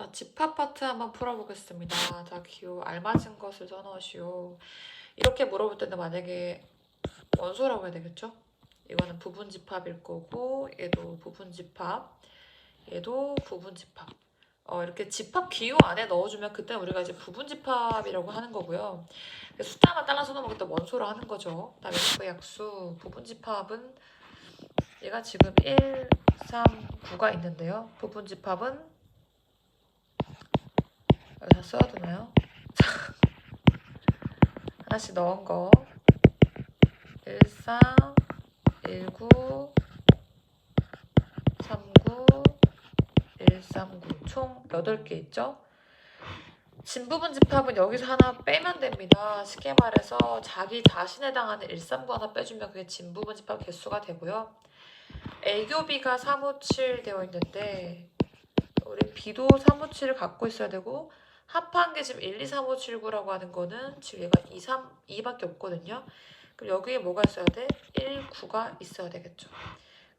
자, 집합 파트 한번 풀어보겠습니다. 자, 기호 알맞은 것을 써넣으시오. 이렇게 물어볼 때는 만약에 원소라고 해야 되겠죠? 이거는 부분 집합일 거고, 얘도 부분 집합, 얘도 부분 집합. 어, 이렇게 집합 기호 안에 넣어주면 그때 우리가 이제 부분 집합이라고 하는 거고요. 숫자만 따라서 넣으면 그때 원소로 하는 거죠. 그다음에 그 약수 부분 집합은 얘가 지금 1, 3, 9가 있는데요. 부분 집합은 여기다 써야 되나요? 하나씩 넣은 거 14, 19, 39, 139, 총 8개 있죠? 진부분 집합은 여기서 하나 빼면 됩니다. 쉽게 말해서 자기 자신에 해당하는 139 하나 빼주면 그게 진부분 집합 개수가 되고요. A교비가 357 되어 있는데 우리 B도 357을 갖고 있어야 되고 합한 게 지금 1, 2, 3, 5, 7, 9라고 하는 거는 지금 얘가 2, 3, 2밖에 없거든요. 그럼 여기에 뭐가 있어야 돼? 1, 9가 있어야 되겠죠.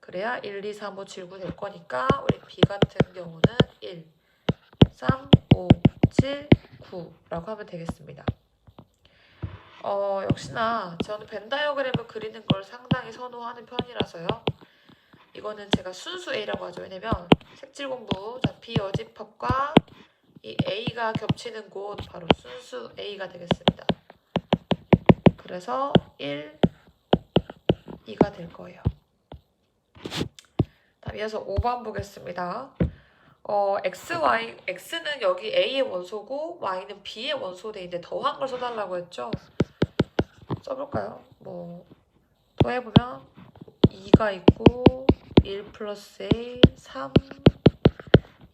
그래야 1, 2, 3, 5, 7, 9 될 거니까 우리 B 같은 경우는 1, 3, 5, 7, 9라고 하면 되겠습니다. 어, 역시나 저는 벤 다이어그램을 그리는 걸 상당히 선호하는 편이라서요. 이거는 제가 순수 A라고 하죠. 왜냐면 색칠 공부, 자, 어집합과 이 A가 겹치는 곳 바로 순수 A가 되겠습니다. 그래서 1, 2가 될 거예요. 다음 이어서 5번 보겠습니다. 어, x, y, x는 여기 a의 원소고 y는 b의 원소 돼 있는데 더한 걸 써달라고 했죠. 써볼까요? 뭐 더해보면 2가 있고 1 플러스 a 3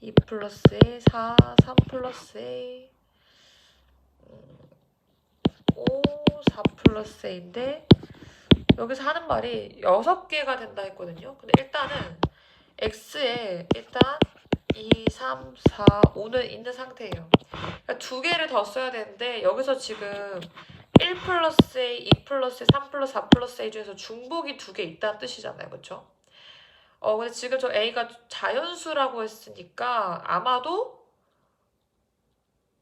2 플러스 a 4 3 플러스 a 5 4 플러스 a인데 여기서 하는 말이 6개가 된다 했거든요. 근데 일단은 x에 일단 2, 3, 4, 5는 있는 상태예요. 그러니까 두 개를 더 써야 되는데 여기서 지금 1 플러스 A, 2 플러스 A, 3 플러스 4 플러스 A 중에서 중복이 두 개 있다는 뜻이잖아요. 그렇죠? 어, 근데 지금 저 A가 자연수라고 했으니까 아마도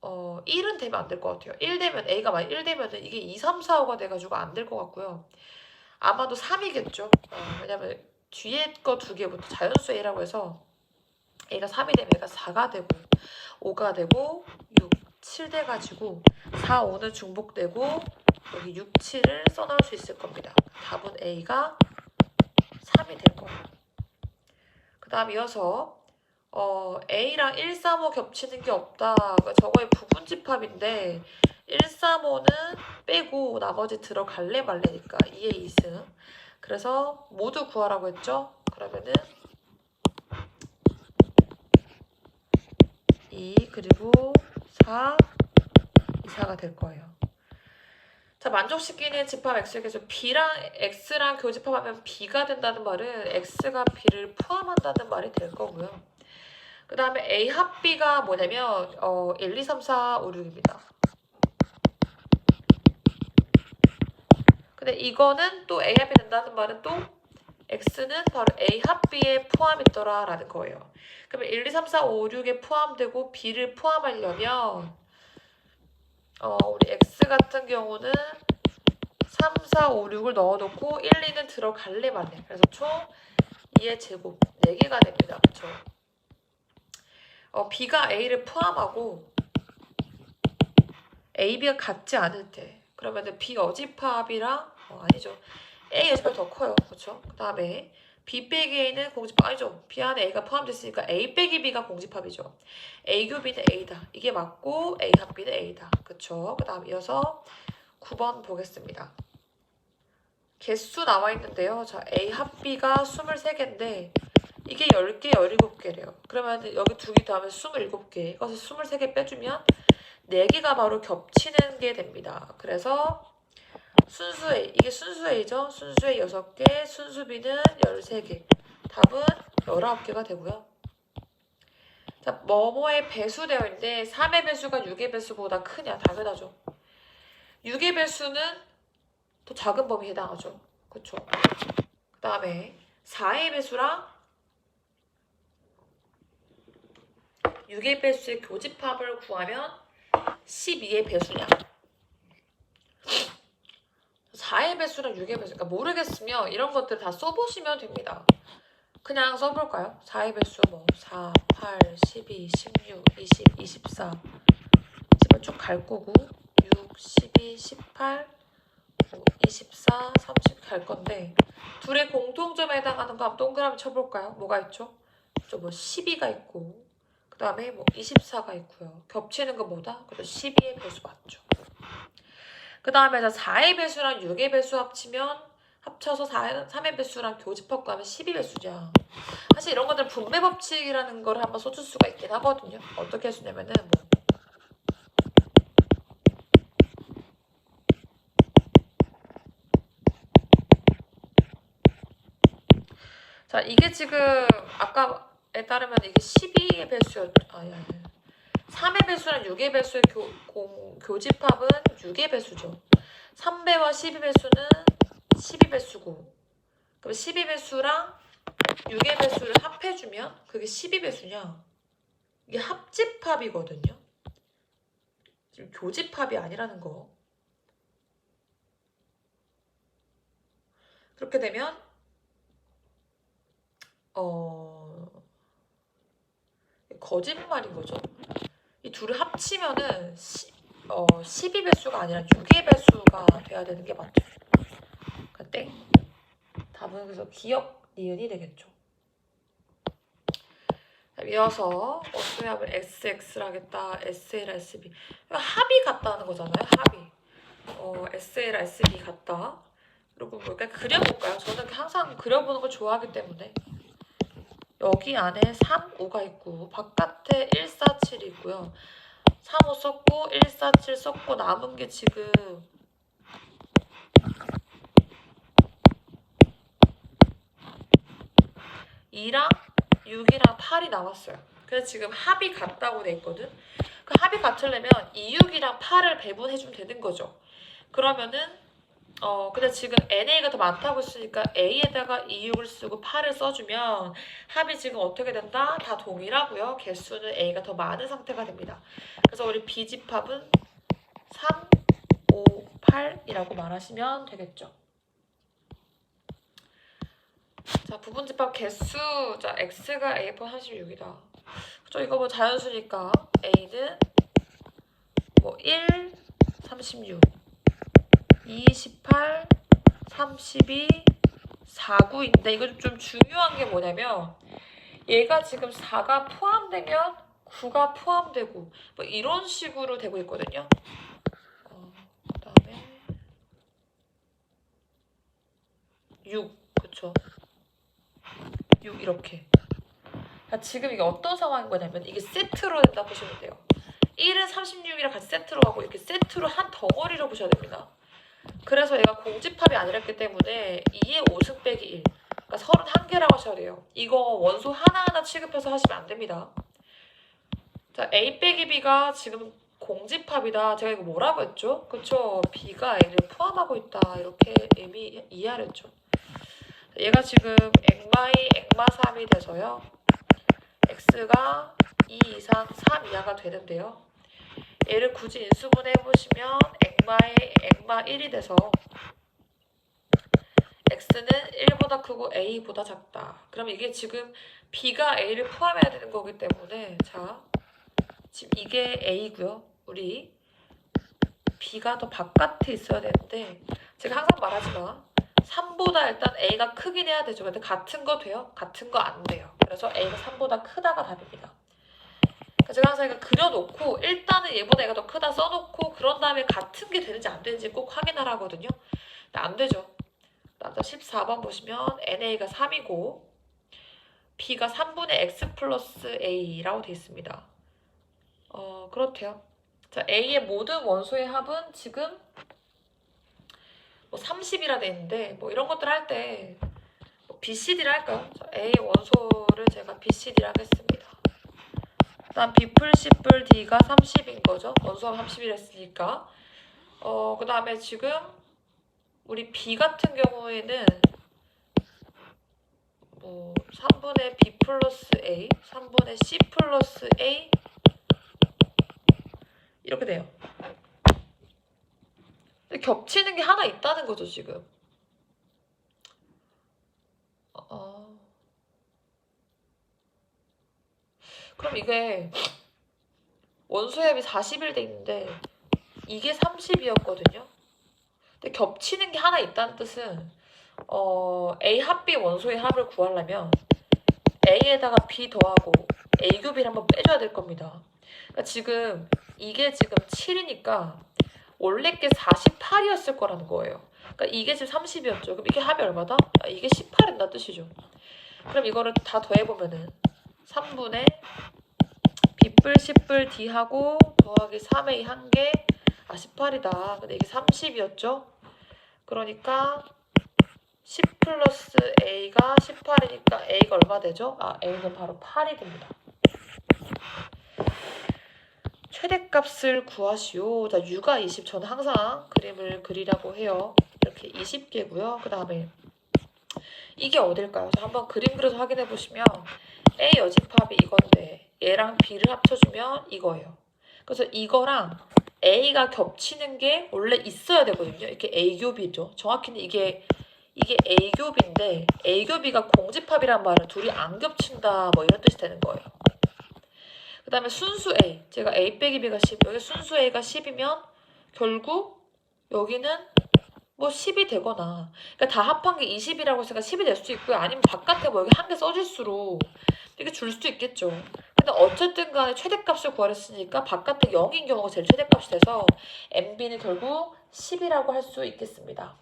어, 1은 되면 안 될 것 같아요. 1 되면 A가 만약 1 되면은 이게 2, 3, 4, 5가 돼가지고 안 될 것 같고요. 아마도 3이겠죠. 어, 왜냐면 뒤에 거 두 개부터 자연수 A라고 해서 A가 3이 되면 얘가 4가 되고 5가 되고 6, 7 돼가지고 4, 5는 중복되고 여기 6, 7을 써놓을 수 있을 겁니다. 답은 A가 3이 될 거예요. 그 다음 이어서 어, A랑 1, 3, 5 겹치는 게 없다. 그러니까 저거의 부분 집합인데 1, 3, 5는 빼고 나머지 들어갈래 말래니까 2의 2승. 그래서 모두 구하라고 했죠. 그러면은 2 그리고 4이 4가 될 거예요. 자 만족시키는 집합 x에게서 b랑 x랑 교집합하면 b가 된다는 말은 x가 b를 포함한다는 말이 될 거고요. 그 다음에 a 합 b가 뭐냐면 어, 1, 2, 3, 4, 5, 6입니다. 근데 이거는 또 a 합이 된다는 말은 또 x는 바로 a 합 b에 포함있더라 라는 거예요. 그러면 1, 2, 3, 4, 5, 6에 포함되고 b를 포함하려면 어, 우리 x 같은 경우는 3, 4, 5, 6을 넣어놓고 1, 2는 들어갈래 말래. 그래서 총 2의 제곱 4개가 됩니다. 그렇죠? 어, b가 a를 포함하고 a, b가 같지 않을 때 그러면은 b 어집합이랑 어, 아니죠. a 어집합이 더 커요. 그렇죠? 그 다음에 b 빼기 a는 공집합 아니죠. b 안에 a가 포함됐으니까 a 빼기 b가 공집합이죠. a 교비는 a다. 이게 맞고 a 합비는 a다. 그쵸? 그 다음 이어서 9번 보겠습니다. 개수 나와 있는데요. 자, a 합비가 23개인데 이게 10개, 17개래요. 그러면 여기 두 개 더하면 27개. 이것을 23개 빼주면 4개가 바로 겹치는 게 됩니다. 그래서 순수 A, 이게 순수 A죠? 순수 A 6개, 순수 B는 13개. 답은 19개가 되고요. 자, 뭐뭐의 배수되어 있는데 3의 배수가 6의 배수보다 크냐? 당연하죠. 6의 배수는 더 작은 범위에 해당하죠. 그쵸? 그 다음에 4의 배수랑 6의 배수의 교집합을 구하면 12의 배수냐? 4의 배수랑 6의 배수, 그러니까 모르겠으면 이런 것들 다 써보시면 됩니다. 그냥 써볼까요? 4의 배수 뭐 4, 8, 12, 16, 20, 24 집을 쭉 갈 거고 6, 12, 18, 뭐 24, 30 갈 건데 둘의 공통점에 해당하는 거 한번 동그라미 쳐볼까요? 뭐가 있죠? 저뭐 12가 있고 그 다음에 뭐 24가 있고요. 겹치는 거 뭐다? 그래서 12의 배수 맞죠. 그 다음에 4의 배수랑 6의 배수 합치면 합쳐서 4, 3의 배수랑 교집합 구하면 12배수죠. 사실 이런 것들 분배 법칙이라는 걸 한번 써줄 수가 있긴 하거든요. 어떻게 해주냐면은 뭐 자, 이게 지금 아까에 따르면 이게 12의 배수였, 아니, 아니. 3의 배수랑 6의 배수의 교, 공, 교집합은 6의 배수죠. 3배와 12배수는 12배수고, 그럼 12배수랑 6의 배수를 합해주면 그게 12배수냐? 이게 합집합이거든요. 지금 교집합이 아니라는 거. 그렇게 되면 어 거짓말인 거죠. 이 둘을 합치면은 시, 어 12배수가 아니라 6의 배수가 돼야 되는 게 맞죠. 그러니까 땡. 답은 그래서 기억 니은이 되겠죠. 자, 이어서 원소의 합을 SX를 하겠다. SL, SB. 합이 같다는 거잖아요. 합이. 어, SL, SB 같다. 그리고 뭐 이렇게 그려볼까요? 저는 항상 그려보는 걸 좋아하기 때문에. 여기 안에 3, 5가 있고 바깥에 1, 4, 7이 있고요. 3, 5 썼고 1, 4, 7 썼고 남은 게 지금 2랑 6이랑 8이 나왔어요. 그래서 지금 합이 같다고 돼 있거든. 그 합이 같으려면 2, 6이랑 8을 배분해 주면 되는 거죠. 그러면은 어 근데 지금 NA가 더 많다고 했으니까 A에다가 2, 6을 쓰고 8을 써주면 합이 지금 어떻게 된다? 다 동일하고요. 개수는 A가 더 많은 상태가 됩니다. 그래서 우리 B집합은 3, 5, 8이라고 말하시면 되겠죠. 자, 부분집합 개수. 자, x가 a 번 36이다. 그죠? 이거 뭐 자연수니까 a는 뭐 1, 36, 28, 32, 49인데 이거 좀 중요한 게 뭐냐면 얘가 지금 4가 포함되면 9가 포함되고 뭐 이런 식으로 되고 있거든요. 어, 그다음에 6, 그쵸? 6 이렇게. 자, 지금 이게 어떤 상황인 거냐면 이게 세트로 된다 보시면 돼요. 1은 36이랑 같이 세트로 가고 이렇게 세트로 한 덩어리로 보셔야 됩니다. 그래서 얘가 공집합이 아니랬기 때문에 2의 5승 빼기 1. 그러니까 31개라고 하셔야 돼요. 이거 원소 하나하나 취급해서 하시면 안 됩니다. 자, A 빼기 B가 지금 공집합이다. 제가 이거 뭐라고 했죠? 그쵸? B가 A를 포함하고 있다. 이렇게 의미 이해하랬죠. 얘가 지금 엑마이 엑마 3이 돼서요. x가 2 이상 3 이하가 되는데요. 얘를 굳이 인수분해 해보시면 엑마의 엑마 1이 돼서 x는 1보다 크고 a보다 작다. 그럼 이게 지금 b가 a를 포함해야 되는 거기 때문에 자 지금 이게 a고요. 우리 b가 더 바깥에 있어야 되는데 제가 항상 말하지만 3보다 일단 A가 크긴 해야 되죠. 근데 같은 거 돼요? 같은 거 안 돼요. 그래서 A가 3보다 크다가 답입니다. 제가 항상 그려놓고 일단은 얘보다 얘가 더 크다 써놓고 그런 다음에 같은 게 되는지 안 되는지 꼭 확인하라 하거든요. 근데 안 되죠. 남자 14번 보시면 NA가 3이고 B가 3분의 X 플러스 A라고 되어 있습니다. 어, 그렇대요. 자, A의 모든 원소의 합은 지금 뭐 30이라 돼 있는데 뭐 이런 것들 할때 뭐 BCD를 할까요? 자, A 원소를 제가 BCD를 하겠습니다. 일단 B풀 C풀 D가 30인 거죠. 원소가 30이라 했으니까. 어, 그 다음에 지금 우리 B 같은 경우에는 뭐 3분의 B 플러스 A, 3분의 C 플러스 A 이렇게 돼요. 겹치는 게 하나 있다는 거죠, 지금. 어. 그럼 이게 원소협이 40일 돼 있는데 이게 30이었거든요. 근데 겹치는 게 하나 있다는 뜻은 어, A 합 B 원소의 합을 구하려면 A에다가 B 더하고 A 곱이를 한번 빼줘야 될 겁니다. 그러니까 지금 이게 지금 7이니까 원래 게 48이었을 거라는 거예요. 그러니까 이게 지금 30이었죠. 그럼 이게 합이 얼마다? 아, 이게 18인다 뜻이죠. 그럼 이거를 다 더해보면은 3분의 B뿔 10뿔 D하고 더하기 3A 한 개, 아 18이다. 근데 이게 30이었죠? 그러니까 10 플러스 A가 18이니까 A가 얼마 되죠? 아 A는 바로 8이 됩니다. 최대값을 구하시오. 자, U가 20. 저는 항상 그림을 그리라고 해요. 이렇게 20개고요. 그 다음에 이게 어딜까요? 자, 한번 그림 그려서 확인해 보시면 A 여집합이 이건데 얘랑 B를 합쳐주면 이거예요. 그래서 이거랑 A가 겹치는 게 원래 있어야 되거든요. 이렇게 A 겹이죠. 정확히는 이게 이게 A 겹인데 A 겹이가 공집합이란 말은 둘이 안 겹친다 뭐 이런 뜻이 되는 거예요. 그 다음에 순수 A 제가 A 빼기 B가 10 여기 순수 A가 10이면 결국 여기는 뭐 10이 되거나 그러니까 다 합한 게 20이라고 해서 10이 될 수도 있고요. 아니면 바깥에 뭐 여기 한 개 써질수록 이게 줄 수도 있겠죠. 근데 어쨌든 간에 최대값을 구하랬으니까 바깥에 0인 경우가 제일 최대값이 돼서 MB는 결국 10이라고 할 수 있겠습니다.